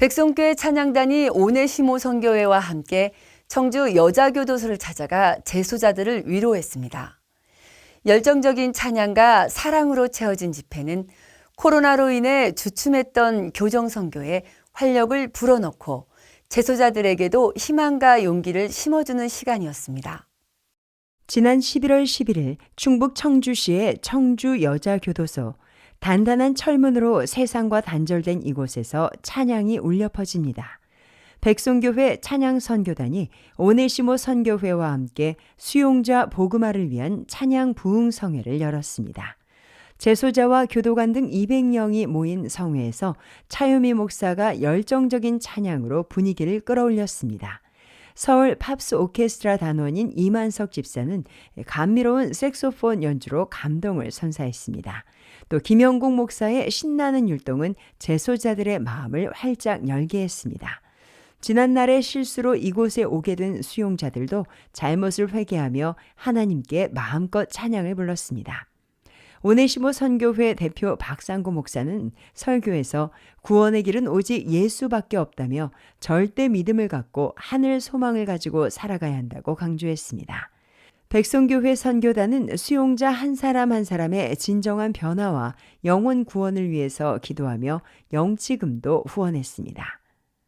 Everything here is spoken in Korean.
백송교회 찬양단이 오네시모 선교회와 함께 청주 여자교도소를 찾아가 재소자들을 위로했습니다. 열정적인 찬양과 사랑으로 채워진 집회는 코로나로 인해 주춤했던 교정선교에 활력을 불어넣고 재소자들에게도 희망과 용기를 심어주는 시간이었습니다. 지난 11월 11일 충북 청주시의 청주 여자교도소 단단한 철문으로 세상과 단절된 이곳에서 찬양이 울려 퍼집니다. 백송교회 찬양 선교단이 오네시모 선교회와 함께 수용자 복음화를 위한 찬양 부흥 성회를 열었습니다. 재소자와 교도관 등 200명이 모인 성회에서 차유미 목사가 열정적인 찬양으로 분위기를 끌어올렸습니다. 서울 팝스 오케스트라 단원인 이만석 집사는 감미로운 색소폰 연주로 감동을 선사했습니다. 또 김영국 목사의 신나는 율동은 재소자들의 마음을 활짝 열게 했습니다. 지난날의 실수로 이곳에 오게 된 수용자들도 잘못을 회개하며 하나님께 마음껏 찬양을 불렀습니다. 오네시모 선교회 대표 박상구 목사는 설교에서 구원의 길은 오직 예수밖에 없다며 절대 믿음을 갖고 하늘 소망을 가지고 살아가야 한다고 강조했습니다. 백성교회 선교단은 수용자 한 사람 한 사람의 진정한 변화와 영혼 구원을 위해서 기도하며 영치금도 후원했습니다.